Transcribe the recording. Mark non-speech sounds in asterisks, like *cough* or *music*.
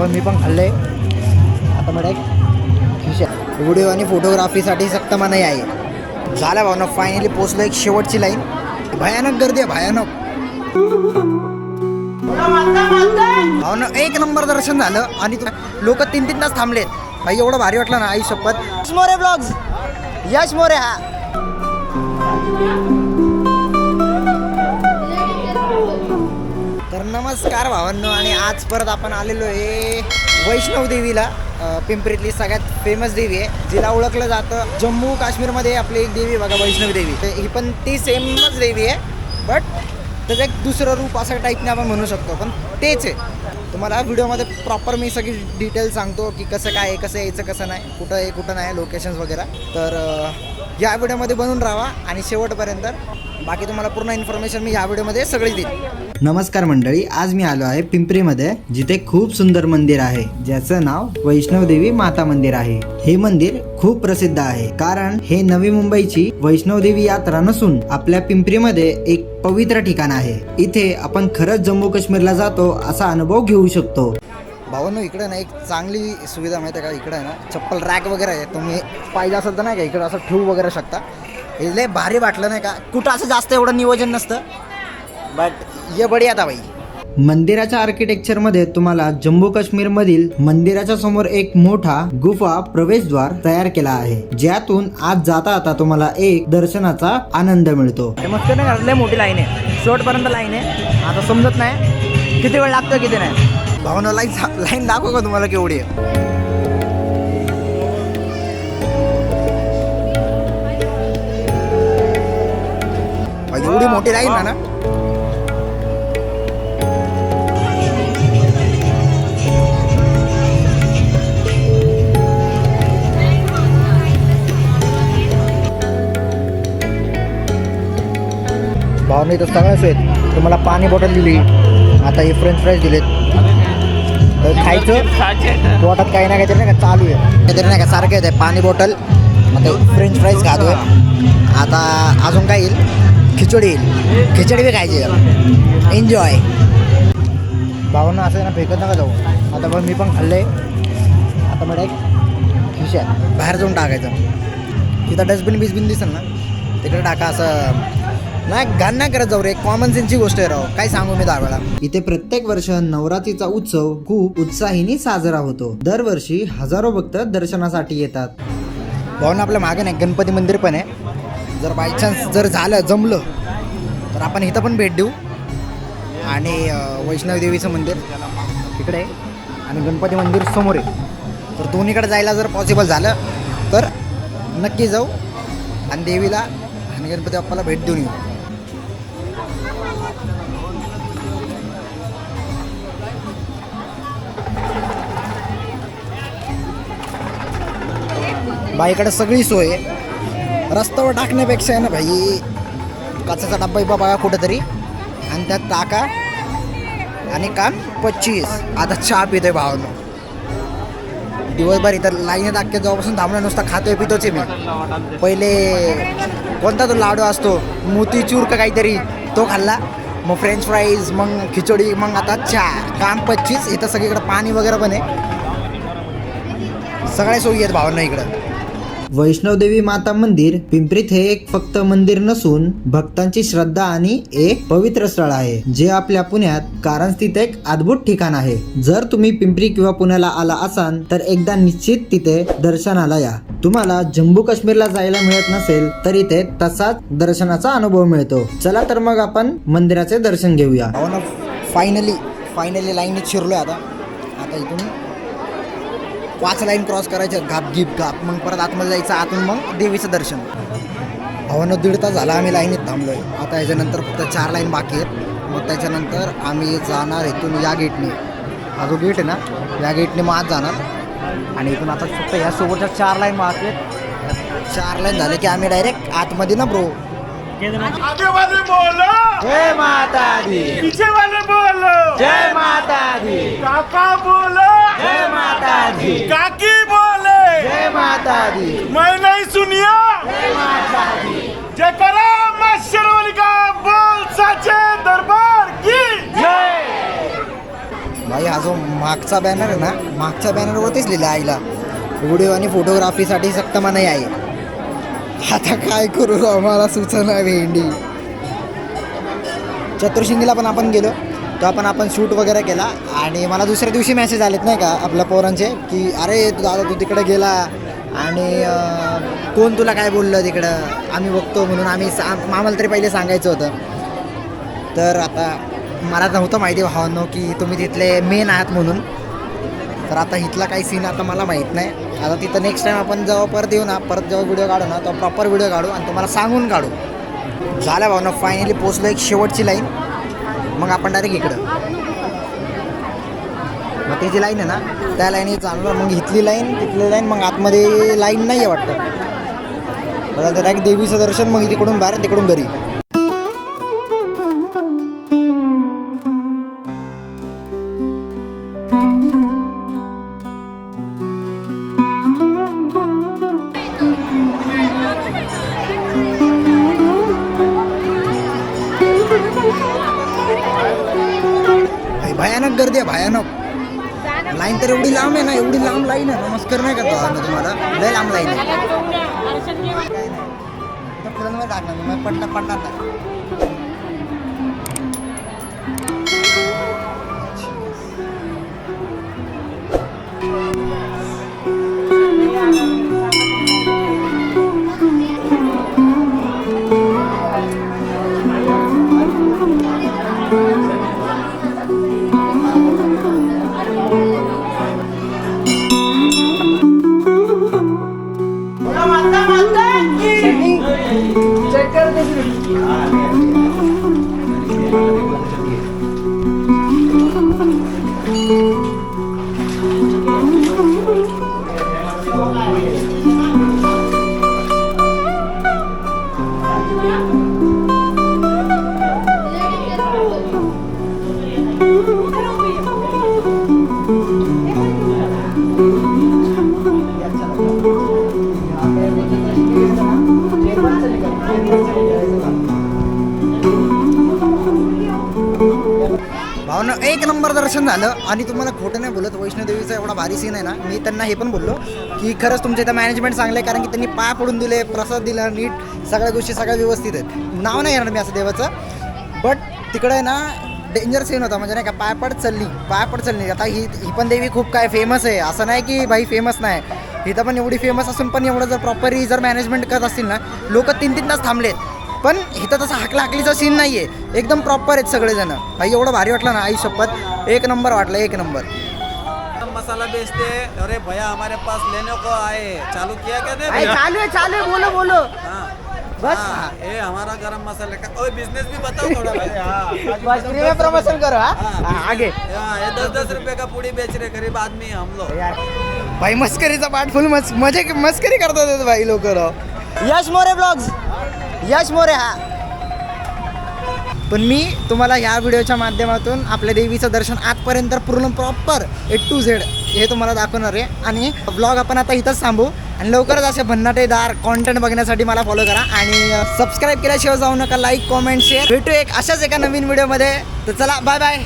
पण मी पण खाल्ले आता मला एक खिशा. व्हिडिओ आणि फोटोग्राफीसाठी सक्त मनाई आहे. झाला भावना फायनली पोचलो एक शेवटची लाईन भयानक गर्दी आहे भयानक. भावना एक नंबर दर्शन झालं आणि लोक तीन तीन तास थांबलेत. भाई एवढं भारी वाटलं ना आई शपथ मोरे ब्लॉग्स. यश मोरे हा. नमस्कार भावांनो आणि आज परत आपण आलेलो आहे वैष्णव देवीला. पिंपरीतली सगळ्यात फेमस देवी आहे जिला ओळखलं जातं जम्मू काश्मीरमध्ये आपली एक देवी बघा वैष्णव देवी. तर ही पण ती सेमच देवी आहे बट त्याचं एक दुसरं रूप असं टाईपने आपण म्हणू शकतो पण तेच आहे. तुम्हाला व्हिडिओमध्ये प्रॉपर मी सगळी डिटेल सांगतो की कसं काय आहे कसं यायचं कसं नाही कुठं आहे कुठं नाही लोकेशन्स वगैरे. तर या व्हिडिओमध्ये बनून राहा आणि शेवटपर्यंत बाकी तुम्हाला पूर्ण इन्फॉर्मेशन मी या व्हिडिओमध्ये सगळी देईन. नमस्कार मंडळी आज मी आलो आहे पिंपरीमध्ये जिथे खूप सुंदर मंदिर आहे ज्याचं नाव वैष्णवदेवी माता मंदिर आहे. हे मंदिर खूप प्रसिद्ध आहे कारण हे नवी मुंबईची वैष्णवदेवी यात्रा नसून आपल्या पिंपरीमध्ये एक पवित्र ठिकाण आहे. इथे आपण खरंच जम्मू काश्मीरला जातो असा अनुभव घेऊ शकतो. भावांनो इकडे ना एक चांगली सुविधा माहिती आहे का? इकडे ना चप्पल रॅक वगैरे आहे. तुम्ही पाहिजे असेल तर नाही का इकडे असं ठेवू वगैरे शकता. हे लय भारी वाटलं नाही का? कुठं असं जास्त एवढं नियोजन नसतं. बट ये बडी आता बाई मंदिराच्या आर्किटेक्चरमध्ये तुम्हाला जम्मू काश्मीर मधील मंदिराच्या समोर एक मोठा गुफा प्रवेशद्वार तयार केला आहे. ज्यातून आज जाता आता तुम्हाला एक दर्शनाचा आनंद मिळतो. मस्त नाही मोठी लाईन आहे. शेवटपर्यंत लाईन आहे. आता समजत नाही. किती वेळ लागतो किती नाही? भावना लाईन लाईन दाखव का तुम्हाला केवढी आहे? एवढी मोठी लाईन आहे ना? भावने तर सगळ्याच आहेत तुम्हाला पाणी बॉटल दिली. आता हे फ्रेंच फ्राईज दिलेत. तर खायचं? पोटात काही ना काहीतरी नाही का? चालू आहे. काहीतरी नाही का? सारखं येते पाणी बॉटल आता फ्रेंच फ्राईज खातोय. आता अजून काय येईल? खिचडी येईल. खिचडी बी खायची एन्जॉय भावना असं आहे ना फेकत नका जाऊ. आता पण मी पण खाल्लंय. आता मला एक खिशात बाहेर जाऊन टाकायचं. तिथं डस्टबिन बिस्बिन दिसेल ना? तिकडे टाका असं. नाही घाण नाही करत जाऊ रे. कॉमन सेन्सची गोष्ट आहे राव. काय सांगू मी दहा वेळा इथे प्रत्येक वर्ष नवरात्रीचा उत्सव खूप उत्साहीने साजरा होतो. दरवर्षी हजारो भक्त दर्शनासाठी येतात. भावना आपल्या मागे नाही गणपती मंदिर पण आहे. जर बाय चान्स जर झालं जमलं तर आपण इथं पण भेट देऊ. आणि वैष्णवी देवीचं मंदिर तिकडे आहे. आणि गणपती मंदिर समोर आहे. तर दोन्हीकडे जायला जर पॉसिबल झालं तर नक्की जाऊ. आणि देवीला आणि गणपती बाप्पाला भेट देऊन येऊ. बाईकडे सगळी सोय. आहे रस्त्यावर टाकण्यापेक्षा आहे ना भाई काचाचा डब्बा बिब्बा बघा कुठेतरी. आणि त्यात टाका. आणि काम पच्चीस. आता चहा पितोय भावानं. दिवसभर इथं लाईनीत अख्ख्या जेव्हापासून थांबणं नुसता खातोय पितोच आहे मी. पहिले कोणता तो लाडू असतो मोतीचूर का काहीतरी तो खाल्ला. मग फ्रेंच फ्राईज मग खिचडी मग आता चहा. काम पच्चीस. इथं सगळीकडे पाणी वगैरे पण आहे. सगळ्या सोयी आहेत भावांना इकडं. वैष्णवदेवी माता मंदिर पिंपरीत हे एक फक्त मंदिर नसून भक्तांची श्रद्धा आणि एक पवित्र स्थळ आहे जे आपल्या पुण्यात कारण स्थित एक अद्भुत ठिकाण आहे. जर तुम्ही पिंपरी किंवा पुण्याला आला असाल तर एकदा निश्चित तिथे दर्शनाला या. तुम्हाला जम्मू काश्मीरला जायला मिळत नसेल तर इथे तसाच दर्शनाचा अनुभव मिळतो. चला तर मग आपण मंदिराचे दर्शन घेऊया. फायनली फायनली लाईनीत शिरलोय आता. आता इथून पाच लाईन क्रॉस करायच्या घाप गिप घाप. मग परत आतमध्ये जायचं आतून मग देवीचं दर्शन. हवानं दीड तास झाला आम्ही लाईनीत थांबलोय. आता याच्यानंतर फक्त चार लाईन बाकी आहेत. मग त्याच्यानंतर आम्ही जाणार इथून या गेटने हा जो गेट आहे ना या गेटने मग आत जाणार. आणि इथून आता फक्त ह्या सोबतच्या चार लाईन बाकी आहेत. चार लाईन झाले की आम्ही डायरेक्ट आतमध्ये ना ब्रो आगे वाले बोलो. जय माता दी. पीछे वाले बोलो. जय माता दी. काका बोलो. दी काकी बोले। जय माता दी मैं नहीं सुनिया। जय करा मां शेरवाली का बोल साचे दरबार की। भाई हा जो मागचा बॅनर आहे ना मागच्या बॅनरवरतीच लिहिलं आईला. व्हिडिओ आणि फोटोग्राफीसाठी सक्त मनाई आहे. आता काय करू आम्हाला सुचना भेंडी. चतुर्शिंगीला पण आपण गेलो. तो आपण आपण शूट वगैरे केला. आणि मला दुसऱ्या दिवशी मेसेज आलेत नाही का आपल्या पोरांचे की अरे तू दादा तू तिकडे गेला. आणि कोण तुला काय बोललं तिकडं? आम्ही बघतो म्हणून आम्ही सा आम्हाला तरी पहिले सांगायचं होतं. तर आता मला नव्हतं माहिती भावांनो की तुम्ही तिथले मेन आहात म्हणून. तर आता इथला काही सीन आता मला माहीत नाही. आता तिथं नेक्स्ट टाईम आपण जेव्हा परत येऊ ना परत जेव्हा व्हिडिओ काढू ना तो प्रॉपर व्हिडिओ काढू आणि तुम्हाला सांगून काढू. झाल्या भावना फायनली पोचलो एक शेवटची लाईन मग आपण डायरेक्ट इकडं. मग ती जी लाईन आहे ना त्या लाईनी चालणार. मग इथली लाईन तिथली लाईन मग आतमध्ये लाईन नाही आहे वाटतं मला डायरेक्ट देवीचं दर्शन मग तिकडून बाहेर तिकडून घरी. भयानक गर्दी आहे भयानक. लाईन तर एवढी लांब आहे ना एवढी लांब लाईन आहे. नमस्कार नाही करतो ना तुम्हाला. लय लांब लाईन आहे. मी, मग पडणार पडणार नाही. एक नंबर दर्शन झालं आणि तुम्हाला खोटं नाही बोलत वैष्णोदेवीचा एवढा भारी सीन आहे ना मी त्यांना हे पण बोललो की खरंच तुमच्या इथं मॅनेजमेंट चांगलं आहे कारण की त्यांनी पाय पडून दिले प्रसाद दिला नीट सगळ्या गोष्टी सगळ्या व्यवस्थित आहेत. नाव नाही येणार मी असं देवाचं. बट तिकडे आहे ना डेंजर सीन होता म्हणजे नाही का पायपड चालली पायपड चालली. आता ही ही पण देवी खूप काय फेमस आहे. असं नाही की भाई फेमस नाही. इथं पण एवढी फेमस असून पण एवढं जर प्रॉपरली जर मॅनेजमेंट करत असतील ना लोक तीन तीन तास थांबलेत. पण इथं तसा हाकला हाकलीचा सीन नाही आहे एकदम प्रॉपर आहेत सगळेजण. भाई एवढं भारी वाटलं ना आई शपथ. एक नंबर वाटलं एक नंबर मसाला बेचते. हैं अरे भैया हमारे पास लेने को आए. चालू किया क्या ने आई, चालू आहे चालू आहे बोलो बोलो। हाँ। बस। हाँ, ये हमारा गरम मसाले का ओए बिजनेस भी बताओ *laughs* थोड़ा भाई। बस फ्री में प्रमोशन करो हाँ? हाँ, आगे। हाँ, ये दस दस रुपए का पूड़ी बेच रहे गरीब आदमी हैं हम लोग। यार। भाई मस्करीचा पाठ फुल मस्करी करतात भाई लोक यश मोरे ब्लॉग्स. यश मोरे हा. पण मी तुम्हाला ह्या व्हिडिओच्या माध्यमातून आपल्या देवीचं दर्शन आजपर्यंत पूर्ण प्रॉपर ए टू झेड हे तुम्हाला दाखवणार आहे. आणि ब्लॉग आपण आता इथंच थांबू. आणि लवकरच असे भन्नाटेदार कॉन्टेंट बघण्यासाठी मला फॉलो करा. आणि सबस्क्राईब केल्याशिवाय जाऊ नका. लाईक कॉमेंट शेअर भेटू एक अशाच एका नवीन व्हिडिओमध्ये तर चला बाय बाय